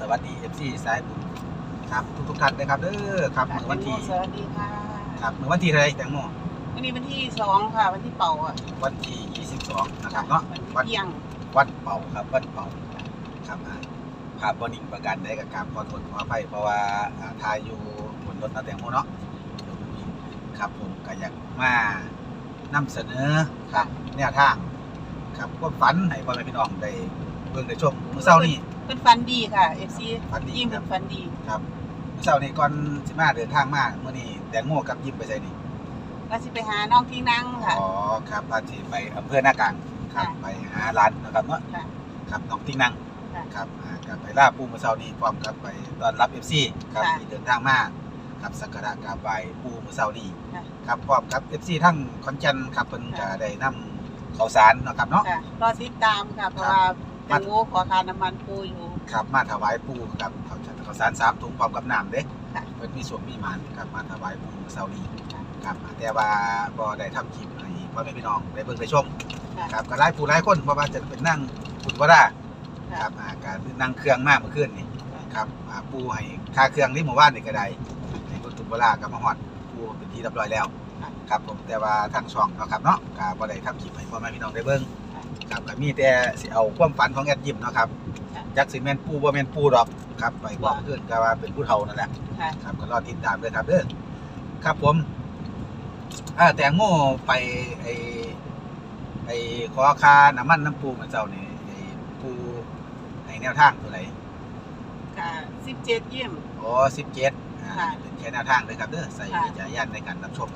แอดยิมกับสวัสดีเอฟซีสายบุญครับทุกทุกๆท่านนะครับเด้อครับเมื่อวันที่สวัสดีค่ะครับเมื่อวันที่เท่าไหรแตงโมวันนี้วันที่สองค่ะ วันที่เป่าอะวันที่ 22 นะครับเนาะวันเที่ยงวันเป่าครับวันเป่าครับอ่าภาพบอนิ่งประกันได้กับการขอโทษขออภัยเพราะว่าอ่าทายอยู่บนรถนาแตงโมเนาะครับผมก็อยากมานำเสนอครับแนวทางครับความฝันให้พ่อแม่พี่น้องได้เบิ่งได้ชมเมื่อเช้านี้ เป็นฟันดีค่ะเอฟซีฝันดียิ้มคเป็รับนฟันดี ครับเมื่อเช้านี้ก่อนสิมาเดินทางมาเมื่อนี้แตงโมกับยิ้มไปใส่นี่ก็สิไปหาน้องที่นั่งค่ะ อ๋อครับพาทีไปอำเภอหน้ากลางครับค่ะไปหาร้านนะครับเนาะค่ะครับน้องติ้งนังค่ะครับอ่ากับไปล่าปูเมื่อเช้านี้พร้อมกับไปต้อนรับเอฟซีครับค่ะ ที่เดินทางมาครับสักการะกราบไหว้ปูเมื่อเช้านี้ ค่ะ ครับพร้อมกับเอฟซีทั้งขอนแก่นครับเพิ่นค่ะจะได้นำข้าวสารเนาะครับเนาะ ค่ะรอติดตามค่ะ เพราะว่า แตงโมขอคาน้ำมันปูอยู่ครับมาถวายปูครับข้าวข้าวสารสามถุงพร้อมกับน้ำเด้ค่ะเพิ่นมีส่วนมีหมานครับมาถวายปูเมื่อเช้านี้ค่ะครับแต่ว่าบ่ได้ทำคลิปให้พ่อแม่พี่น้องได้เบิ่งได้ชมค่ะครับก็หลายผู้หลายคนเพราะว่าจะเป็นนั่งคุณวราค่ะครับอ่าการนั่งเครื่องมากเมื่อคืนนี่ค่ะครับอ่าปูให้ค่าเครื่องที่หมู่บ้านนี่ก็ได้ให้คุณตุวรากับมาฮอดปูเป็นที่เรียบร้อยแล้วค่ะครับผมแต่ว่าทางช่องเนาะครับเนาะก็บ่ได้ทำคลิปให้พ่อแม่พี่น้องได้เบิ่ง ค่ะครับก็มีแต่สิเอาความฝันของแอดยิมเนาะครับค่ะจักสิแม่นปูบ่แม่นปูดอกครับไปบอกเพื่อนก็ว่าเป็นผู้เฒ่านั่นแหละค่ะ ครับก็รอติดตามด้วยครับเด้อครับผมอ่าแตงโมไปไอไอขอคาน้ำมันน้ำปูเหมือนเจ้านี่ไอปูให้แนวทางตัวไหนค่ะสิบเจ็ดยิ้มอ๋อสิบเจ็ดอ่าค่ะเป็นแค่แนวทางเลยครับเด้อใส่ค่ะวิจารณญาณในการรับชม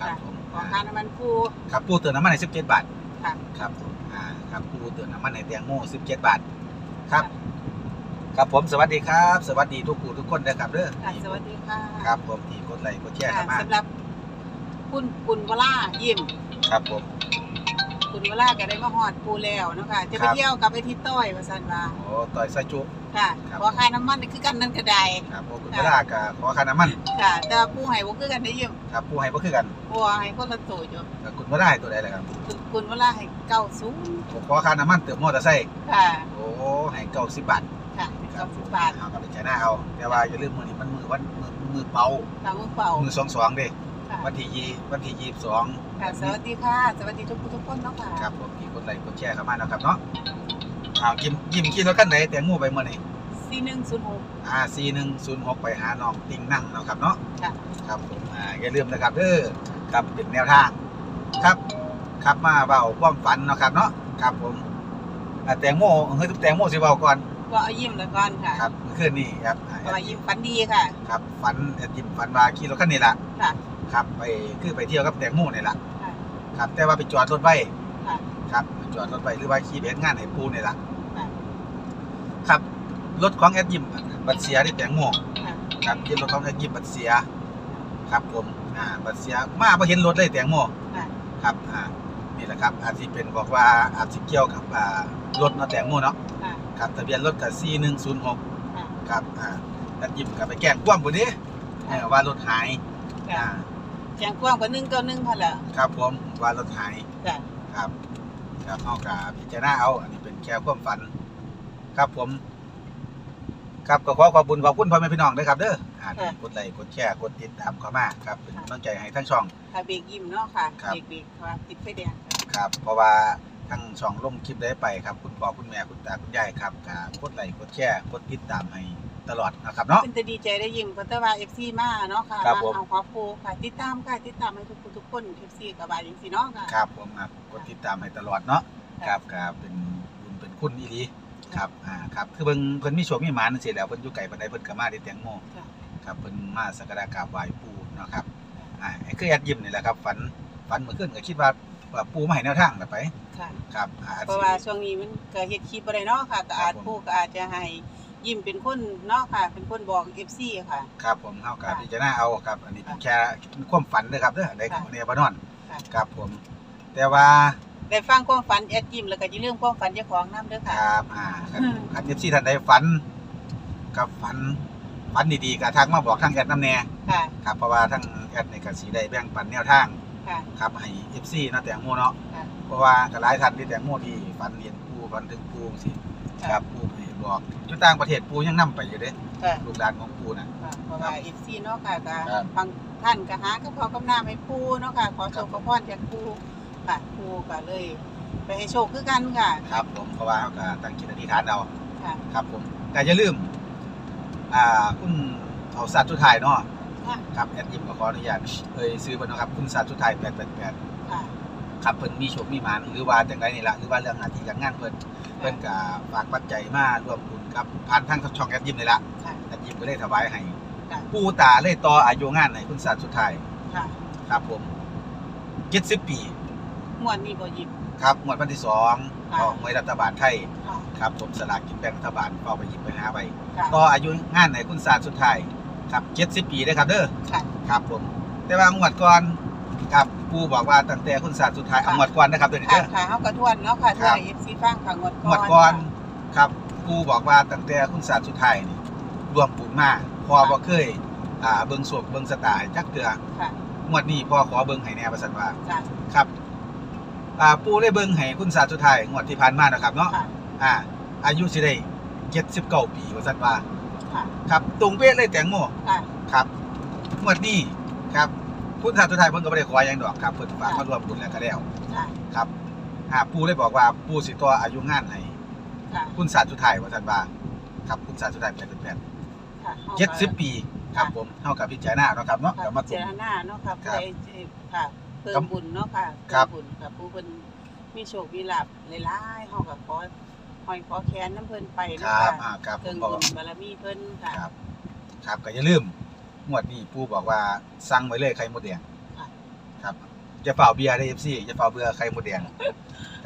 ครับค่ะ ผมขออ่าคาน้ำมันปูครับปูเตือนน้ำมันในสิบเจ็ดบาท ค่ะ ครับผมอ่าครับปูเตือนน้ำมันในแตงโมสิบเจ็ดบาท ครับ ครับผมสวัสดีครับ สวัสดีทุกผู้ทุกคนนะครับเด้อค่ะสวัสดีค่ะครับผมที่กดไลค์กดแชร์ค่ะเข้ามาสำหรับคุณคุณวล่ายิ้มครับผม คุณวล่าก็ได้มาหอดปูแล้วเนาะคะจะคไปรับเที่ยวกับไอ้ที่ต้อยมาสันว่าโอ้ต่อยซาจุ ค่ะครับ ขอค่าน้ำมันนี่คือกันนั่นก็ได้ครับผมคุณค่ะพระรากับขอค่าน้ำมันค่ะ แต่ว่าปูให้บ่คือกันได้ยิ้มครับผู้ให้บ่คือกันปูให้คนละตัวอยู่กับคุณพระราให้ตัวใดล่ะครับคุณคุณวล่าให้เก้าศูนย์ผมขอค่าน้ำมันเติมมอเตอร์ไซค์ค่ะ โอ้ให้เก้าสิบบาทค่ะครัเก้าสิบบาทเอากับไปใช้หน้าเอาแต่ว่าอย่าลืมมื้อนี้มันมือวันมือมือเป่าตามมือเป่ามือสองสองเด้ค่ะ วันที่ยี่วันที่ยี่สิบสองค่ะสวัสดีค่ะ สวัสดีทุกผู้ทุกคนเนาะค่ะครับผมมีกดไลค์กดแชร์เข้ามาเนาะครับเนาะเอายิ้มยิ้มคิดรถคันไหนแตงโมไปเมื่อไหร่สี่หนึ่งศูนย์หกอ่าซีหนึ่งศูนย์หกไปหาน้องติงนั่งเนาะครับเนาะค่ะครับผมอ่าอย่าลืมนะครับเด้อครับเป็นแนวทาง ครับครับมาเบาความฝันเนาะครับเนาะครับผมอ่าแตงโมเฮ้ยแตงโมสิเบาก่อนว่าเอายิ้มแล้วก่อนค่ะครับเมื่อคืนนี้ครับอ่าเพราะว่ายิ้มฝันดีค่ะ ครับฝันแอดยิมฝันว่าขี่รถคันนี้ล่ะค่ะ ครับไปคือไปเที่ยวกับแตงโมนี่ล่ะค่ะครับ แต่ว่าไปจอดรถไว้ค่ะ ครับไปจอดรถไว้หรือว่าขี่ไปเฮ็ดงานให้ปูนี่ล่ะค่ะ ครับรถของแอดยิมบัตรเสียที่แตงโมค่ะครับที่รถของแอดยิมบัตรเสีย ครับผมอ่าบัตรเสียมาบ่เห็นรถเลยแตงโมค่ะครับอ่านี่แหละครับอาจจะเป็นบอกว่าอาจจะเกี่ยวกับอ่ารถเนาะแตงโมเนาะค่ะครับทะเบียนรถกับ4106ค่ะ ครับอ่าแล้วยิ้มกับไปแกล้งคว่ำบ่นี้เออว่ารถหาย ค่ะ อ่า แจงกว้างกว่าหนึ่งเก้าหนึ่งพอละครับผมว่ารถหายค่ะครับครับเฮาก็พิจารณาเอา อันนี้เป็นแค่ความฝัน ครับผม ครับก็ขอขอบคุณขอบคุณพ่อแม่พี่น้องด้วยครับเด้ออ่าค่ะกดไลค์กดแชร์กดติดตามเข้ามาครับเป็นกำลังใจให้ทั้งช่อง ค่ะเบรกยิ้มเนาะค่ะครับ เบรกเบรกว่าติดไฟแดงค่ะครับ เพราะว่าทั้งช่องลงคลิปได้ไปครับ คุณพ่อคุณแม่คุณตาคุณยายครับก็กดไลค์กดแชร์กดติดตามให้ ตลอดนะครับเนาะ เป็นแต่ดีใจได้ยิ้มเพราะแต่ว่าเอฟซีมาเนาะค่ะครับมาผม เอาขอปูค่ะติดตามค่ะติดตามให้ทุกคนทุกคนเอฟซีกับบายอย่างสีเนาะค่ะ ครับผมครับกดติดตามให้ตลอดเนาะค่ะครับครับเป็นบุญเป็นคุณอีหลีครับอ่าครับคือเพิ่นเพิ่นมีโชคมีหมานจังซี่แหล้วเพิ่นอยู่ไกลปานใดเพิ่นก็มาได้แตงโมค่ะครับเพิ่นมาสักการะกราบไหว้ปู่เนาะครับอ่าไอ้คือแอดยิ้มนี่แหละครับฝันฝันเมื่อคืนก็คิดว่าว่าปู่มาให้แนวทางน่ะไปค่ะ ครับอาจเพสิราะว่าช่วงนี้มันก็เฮ็ดคลิปบ่ได้เนาะค่ะก็อาจครับผม ผู้ก็อาจจะให้ ยิ้มเป็นคนเนาะค่ะ เป็นคนบอก FC ค่ะ ครับผมเฮาก็ค่ะพิจารณาเอาครับ อันนี้เป็นแค่ความฝันเด้อครับเด้อได้กับค่ะเนี่ยบ่นอนค่ะ ครับผม แต่ว่าได้ฟังความฝันแอดยิ้มแล้วก็อย่าลืมความฝันเจ้าของนํเด้อคค่ะ รับอ่าคันอืมคัน FC ท่านใดฝันกับฝันฝันดีๆก็ทักมาบอกทางแอดนำแน่ค่ะ ครับเพราะว่าทางแอดนี่ก็สิได้แบ่งปันแนวทาง ค่ะ ครับให้ FC เนาะแตงโมเนาะค่ะเพราะว่าก็หลายท่านที่แตงโมที่ฝันเห็นปู่ฝันถึงปู่จังซี่ค่ะ ครับปู่เห็ นบอกอยู่ต่างประเทศปูยังนํไปอยู่เด้ค่ะลูกหลานของปูน่ะ ค่ะเพราะว่า FC เนาะค่ะก็ครับ บางท่านก็หากับเขาวกับน้ำให้ปูเนาะค่ะ ขอโชคขอพรจากปูค่ะปูก็เลย ไปให้โชคคือกันค่ะ ครับ ผมเพราะว่าเขาก็ตั้งจิตอธิษฐานเอาค่ะ ครับผมแต่อย่าลืม อ่าคุณเอาสัตว์สุดท้ายเนาะค่ะครับแอดยิมก็ขออนุญาตเอ่ยซื้อเพิ่นเนาะครับคุณสัตว์สุดท้าย888 ค่ะ ครับเพิ่นมีโชคมีหมานหรือว่าจังไดนี่ล่ะหรือว่าเรื่องหน้าที่การงานเพิ่น เพิ่นก็ฝากปัจจัยมาร่วมบุญครับผ่านทางช่องแอดยิมนี่ล่ะค่ะ แอดยิมก็เลยถวายให้ค่ะ ปู่ตาเลยต่ออายุงานให้คุณสัตว์สุดท้ายค่ะครับผม70ปีมวนนี้บ่หยิบ ครับงวดวันที่สองค่ะ ของหน่วยรัฐบาลไทยค่ะครับผมสลากกินแบ่งรัฐบาลเอาไปหยิบไปหาไปค่ะต่ออายุงานให้คุณสัตว์สุดท้ายครับ70 ปีเด้อครับเด้อ ค่ะ ครับผม แต่ว่างวดก่อนครับ ปู่บอกว่าตั้งแต่คุณสัตว์สุดท้ายเอางวดก่อนนะครับเด้อนี่ค่ะเด้อค่ะเฮาก็ทวนเนาะค่ะทครัวนบให้ FC ฟังค่ะงวดงก่อนวดก่อนครับปู่บอกว่าตั้งแต่คุณสัตว์สุดท้ายนี่รวมบุญมาพอบ่เคยอ่าเบิ่งโศกเบิ่งสตาให้จักเทื่อค่ะงวดนี้พอขอเบิ่งให้แน่ว่าซั่นว่าค่ะครับอ่าปู่ได้เบิ่งให้คุณสัตว์สุดท้ายงวดที่ผ่านมานะครับเนาะค่ะอ่าอายุสิได้79ปีว่าซั่นว่าค่ะครับตรงเป๊ะเลยแตงโม ค่ะ ครับงวดนี้ครับ คุณสัตว์สุดท้ายเพิ่นก็บ่ได้ขอหยังดอกครับเพิ่นฝากมาร่วมบุญแล้วก็แล้วค่ะครับอ่าปู่เลยบอกว่าปู่สิต่ออายุงานให้ค่ะคุณสัตว์สุดท้ายว่าซั่นว่าครับคุณสัตว์สุดท้าย88ค่ะฮาก็เจ็ดสิบปีครับผมเท่ากับพิจารณาเนาะครับเนาะค่ะก็มาเจตุนรณาเนาะค่ะครับไปค่ะเพิ่ครัมบบุญเนาะค่ะครับ เพิ่มบุญค่ะผู้เพิ่นมีโชคมีลาภหลายๆเฮาก็ขอหอยขอแค้นน้ำเพิ่นไปคเนาะรับค่ะอ่าครับผเพิ่มงบอกบุญบารมีเพิ่นค่ะ ครับ ครับก็อย่าลืม งวดนี้ปู่บอกว่าสั่งไว้เลยไข่มดแดงค่ะ ครับจะเฝ้าเบียร์ได้ FC จะเฝ้าเบื่อไข่มดแดง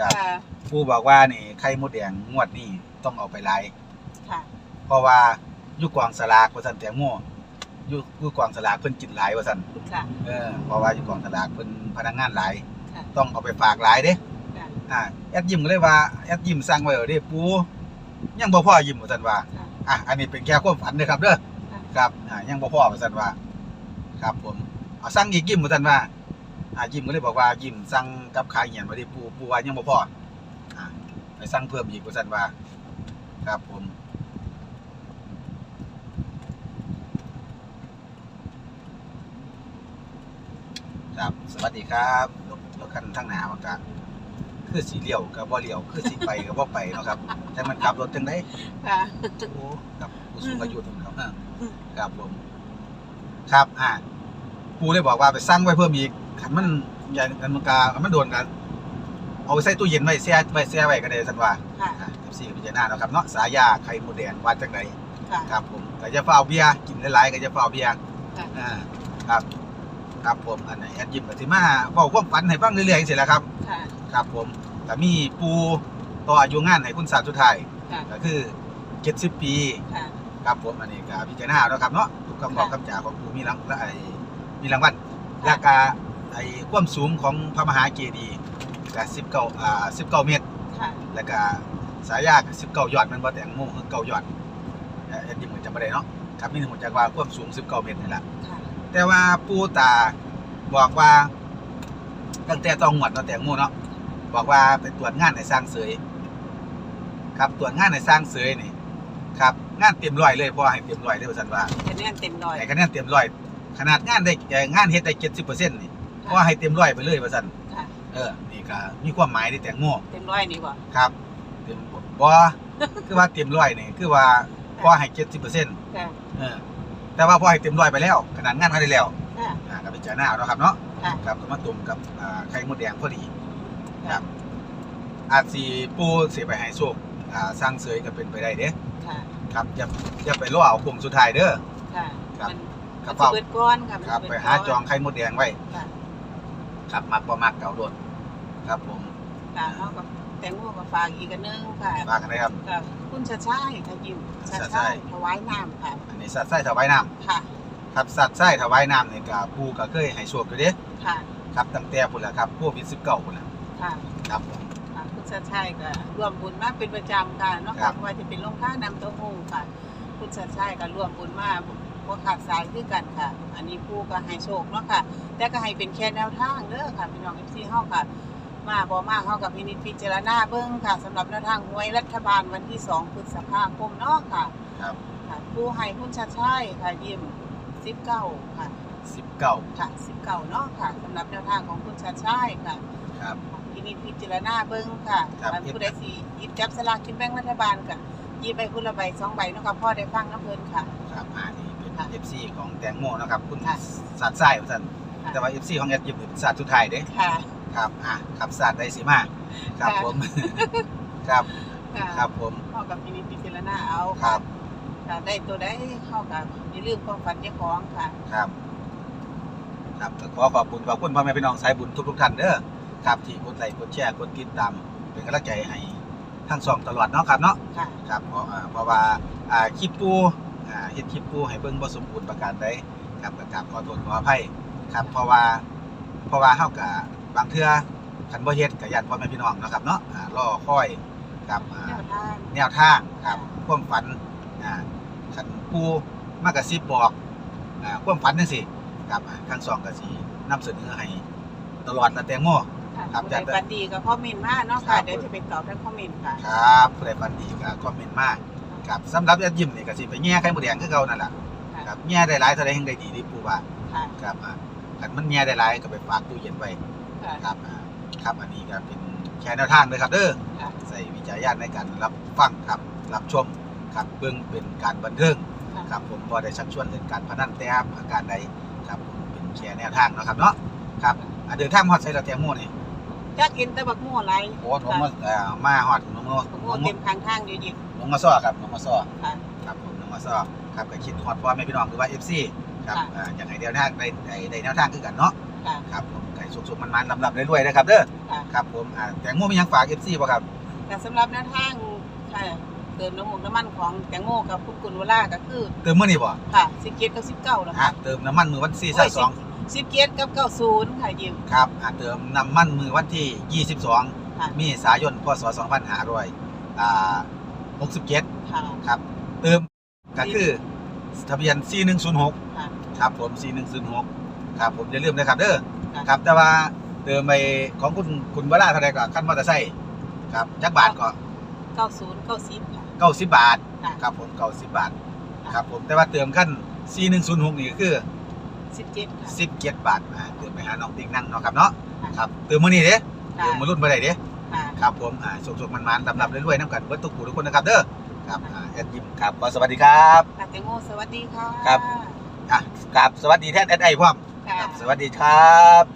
ครับค่ะ ปู่บอกว่านี่ไข่มดแดงงวดนี้ต้องเอาไปไล่ค่ะ เพราะว่าอยู่กองสลากว่าซั่นแตงโมอยู่อยู่กองสลากเพิ่นกินหลายว่าซั่นค่ะ เออเพราะว่าอยู่กองสลากเพิ่นพนักงานหลาย ค่ะ ต้องเอาไปฝากหลายเด้ค่ะ อ่าแอดยิมก็เลยว่าแอดยิมสั่งไว้แล้วเด้ปูยังบ่พอยิมว่าซั่นว่า ค่ะ อะ อันนี้เป็นแค่ความฝันเด้อครับเด้อ ค่ะครับอ่ายังบ่พอว่าซั่นว่า ครับผมเอาสั่งอีกยิมว่าซั่นว่าอ่ายิมก็เลยบอกว่ายิมสั่งกับขายเหียนบ่ได้ปูปูว่ายังบ่พออ่าไปสั่งเพิ่มอีกว่าซั่นว่า ครับผมครับสวัสดีครับรถรถคันทางหน้ามันก็คือสีเลี้ยวกับบ่เลี้ยว คือสีไปกับบ่ไปเนาะครับแต่มันขับรถจังได๋ค่ะ โอ้กับผู้สูงอายุตรงครับอ่า ครับผม ครับอ่าปูเลยบอกว่าไปสั่งไว้เพิ่มอีกคันมันใหญ่กันมันกามันโดนกันเอาไปใส่ตู้เย็นไว้แช่ไว้แช่ไว้ก็ได้ซั่นว่าค่ะอ่า14พิจารณาเนาะครับเนาะสายาไข่มดแดงว่าจังไดค่ะ ครับผมก็จะเฝ้าเบียร์กินหลายๆก็จะเฝ้าเบียร์ค่ะ อ่าครับ ครับผมอันนี้แอดยิมก็สิมาเว้าความฝันให้ฟังเรื่อยๆจังซี่แหละครับ ค่ะ ครับผมก็มีปูต่ออายุงานให้คุณสาวสุดท้ายค่ะ ก็คือ 70 ปี ค่ะ ครับผมอันนี้ก็พิจารณาแล้วครับเนาะทุกคำบอกคำจาของปูมีรางและไอ้มีรางวัลและก็ไอ้ความสูงของพระมหาเจดีย์ก็19อ่า19เมตร ค่ะ แล้วก็สายยาก็19ยอดมันบ่แต่งโมงคือ9ยอดเอ่อแอดยิมก็จำบ่ได้เนาะครับมีหัวจักว่าความสูง19เมตรนี่ล่ะค่ะ แต่ว่าปูตาบอกว่าตั้งแต่ต้องหวดเนาะแตงโมเนาะบอกว่าไปตรวจงานในสร้างเสยครับตรวจงานในสร้างเสยนี่ครับ งานเต็มร้อยเลยเพราะว่าให้เต็มร้อยเลยว่าซั่นว่าคะแนนเต็มร้อยให้คะแนนเต็มร้อยขนาดงานได้เอ่องานเฮ็ดได้70%นี่เพราะว่าให้เต็มร้อยไปเลยว่าซั่นค่ะเออนี่ก็มีความหมายในแตงโมเต็มร้อยนี่บ่ครับเต็มบ่คือว่าเต็มร้อยนี่คือว่าพอให้70%ค่ะเออแต่ว่าพอให้เต็มร้อยไปแล้ว ขนาดงานเขาได้แล้วค่ะ อ่าก็ไปเจอหน้าเนาะครับเนาะค่ะ ครับก็มาตุ่มกับอ่าไข่มดแดงพอดี ครับอาจสิปูสิไปให้โชค อ่าสร้างเสยก็เป็นไปได้เด้ค่ะครับอย่าอย่าไปรอเอาโค้งสุดท้ายเด้อ ค่ะครับมันกระมันเป๋าสิเบิดก้อนค่ะมันครับสิไปเบิดหาก้นจองไข่มดแดงไว้ค่ะครับมักบ่มักเก่าโดดครับผมค่ะเฮากับแตงโมกับฝากอีกอันหนึงค่ะฝากกันนะครับ กับคุณชาชายค่ะยิมชาชาชาชาย ยถวายน้ำค่ะ อันนี้สัตว์ไส้ถวายน้ำ ค่ะ ครับสัตว์ไส้ถวายน้ำนี่ก็ปูก็เคยให้โชคอยู่เด้ค่ะ ครับตั้งแต่พุ่นล่ะครับโควิด19พุ่นล่ะค่ะ ครับผมค่ะคุณ ชาชายก็ร่วมบุญมาเป็นประจำค่ะเนาะครัค่ะบไม่ว่าจะเป็นลงค่านำเต้าหู้ค่ะ คุณชาชายก็ร่วมบุญมาบ่ขาดสายคือกันค่ะ อันนี้ผู้ก็ให้โชคเนาะค่ะ แต่ก็ให้เป็นแค่แนวทางเด้อค่ะพี่น้อง FC เฮาค่ะ มาบ่มาเฮากับพินิจพิจารณาเบิ่งค่ะสำหรับแนวทางหวยรัฐบาลวันที่2พฤษภาคมเนาะค่ะ ครับค่ะผู้ให้ผู้ชัดชัยค่ะยิ้ม19ค่ะสิบเก้าค่ะ19เนาะค่ะสำหรับแนวทางของคุณชัดชัยค่ะ ครับ พินิจพิจารณาเบิ่งค่ะครับท่านผู้ใดสิหยิบจับสลากกินแบ่งรัฐบาลก็หยิบไปคนละใบสองใบเนาะค่ะพ่อได้ฟังน้ำเพิ่นค่ะ ครับอ่านี่เป็นค่ะเอฟซีของแตงโมนะครับ คุณค่ะสัตว์ไส้ของท่านค่ะ แต่ว่าเอฟซีของแอดยิมเป็นสัตว์สุดท้ายเด้ค่ะ ครับอ่าครับสัตว์ได้สิมาครับค่ะ ผม ครับค่ะครับผมเข้ากับพินิจพิจารณาเอาครัค่ะบค่ะได้ตัวได้เข้ากับอย่าลืมความฝันเจ้าของค่ะ ครับ ครับก็ขอขอบคุณขอบคุณพ่อแม่พี่น้องสายบุญทุกทุกๆท่านเด้อ ครับที่กดไลค์กดแชร์กดติดตามเป็นกำลังใจให้ทั้งสองตลอดเนาะครับเนาะค่ะ ครับเพราะอ่าเพราะว่าอ่าคลิปปูอ่าเฮ็ดคลิปปูให้เบิ่งบ่สมบูรณ์ประการใดครับก็กราบขอโทษขออภัยครับเพราะว่าเพราะว่าเฮาก็บางเทื่อคันบ่เฮ็ดก็ย่านพ่อแม่พี่น้องเนาะครับเนาะอ่ารอคอยกับอ่า แนวทาง แนวทางครับความฝันอ่าคันปูมากระซิบบอกอ่าความฝันจังซี่ครับอ่าทั้งสองก็สินำเสนอให้ตลอดนะแตงโม ค่ะครับผู้ใดจัดฝันดีก็คอมเมนต์มาเนาะครัค่ะบเดี๋ยวจะไปตอบทั้งคอมเมนต์ค่ะครับผู้ใดฝันดีก็คอมเมนต์มาครับสำหรับยอดยิ้มนี่ก็สิไปแย่ไข่หมูแดงคือเก่านั่นล่ะค่ะครับแย่ได้หลายเท่าใดแห่งได้ดีที่ปูว่าค่ะครับอ่าคันมันแย่ได้หลายก็ไปฝากตู้เย็นไว้ค่ะครับอ่าครับอันนี้ก็เป็นแชร์แนวทางเลยครับเด้อ ค่ะใส่วิจารณญาณในการรับฟังครับรับชมครับเบิ่งเป็นการบันเทิงค่ะครับผมพอได้ชักชวนเรื่องการพนันแต่ครับอาการใดครับผมเป็นแชร์แนวทางเนาะครับเนาะครับอ่าเดินทางมาฮอดไสเราแตงโมนี่ จักกินแต่บักม่วไหลโอ้หนองมาเอ่อมาฮอดหนองมาหนบัอกงม่วมาเต็มทางทางอยู่ยิบหนองมาซ้อครับหนองมาซ้อค่ะ ครับผมหนองมาซ้อครับก็คิดฮอดพ่อแม่พี่น้องคือว่า FC ครับค่ะ อ่าอยากให้แนวทางได้ได้ได้แนวทางคือกันเนาะค่ะครับผมไก่สุกๆมันๆลำๆรวยๆนะครับเด้อค่ะครับผมอ่าแตงโมมีหยังฝาก FC บ่ครับแต่สำหรับแนวทางค่ะเติมน้ำมันน้ำมันของแตงโมกับคุณกุลวราก็คือ เติมมื้อนี้บ่ค่ะ17กับ19แล้วอ่าค่ะเติมน้ำมันมื้อวันที่โอ้ย22 17กับ90ค่ะยิบครับอ่าเติมน้ำมันมื้อวันที่22ค่ะเมีสายนพศ2500อ่า67ค่ะครับ เติมก็คือทะเบียน 4106 ค่ะ ครับผม 4106 ครับผมอย่าลืมนะครับเด้อค่ะ ครับ แต่ว่าเติมไปของคุณคุณเวลาเท่าไหร่ก็คันมอเตอร์ไซค์ครับจักบาทก็90 90ค่ะ 90 บาท ค่ะ ครับผม 90 บาทค่ะครับผมแต่ว่าเติมขั้น 4106 นี่ก็คือ 17ค่ะ17บาทอ่าเติมไปหาน้องติ๊กนั่งเนาะครับเนาะค่ะ ครับเติมมื้อนี้เด้ค่ะเติมมื้อรุ่นบ่ได้เด้ค่ะ ครับผมอ่าสุกๆมันๆลำๆรวยๆนํกันเบิดทุกผู้ทุกคนนะครับเด้อครับอ่าแอดยิมครับขอสวัสดีครับ ค่ะแตงโมสวัสดีค่ะครับ อะครับสวัสดีแทนแอดไอพร้อมค่ะครับสวัสดีครับ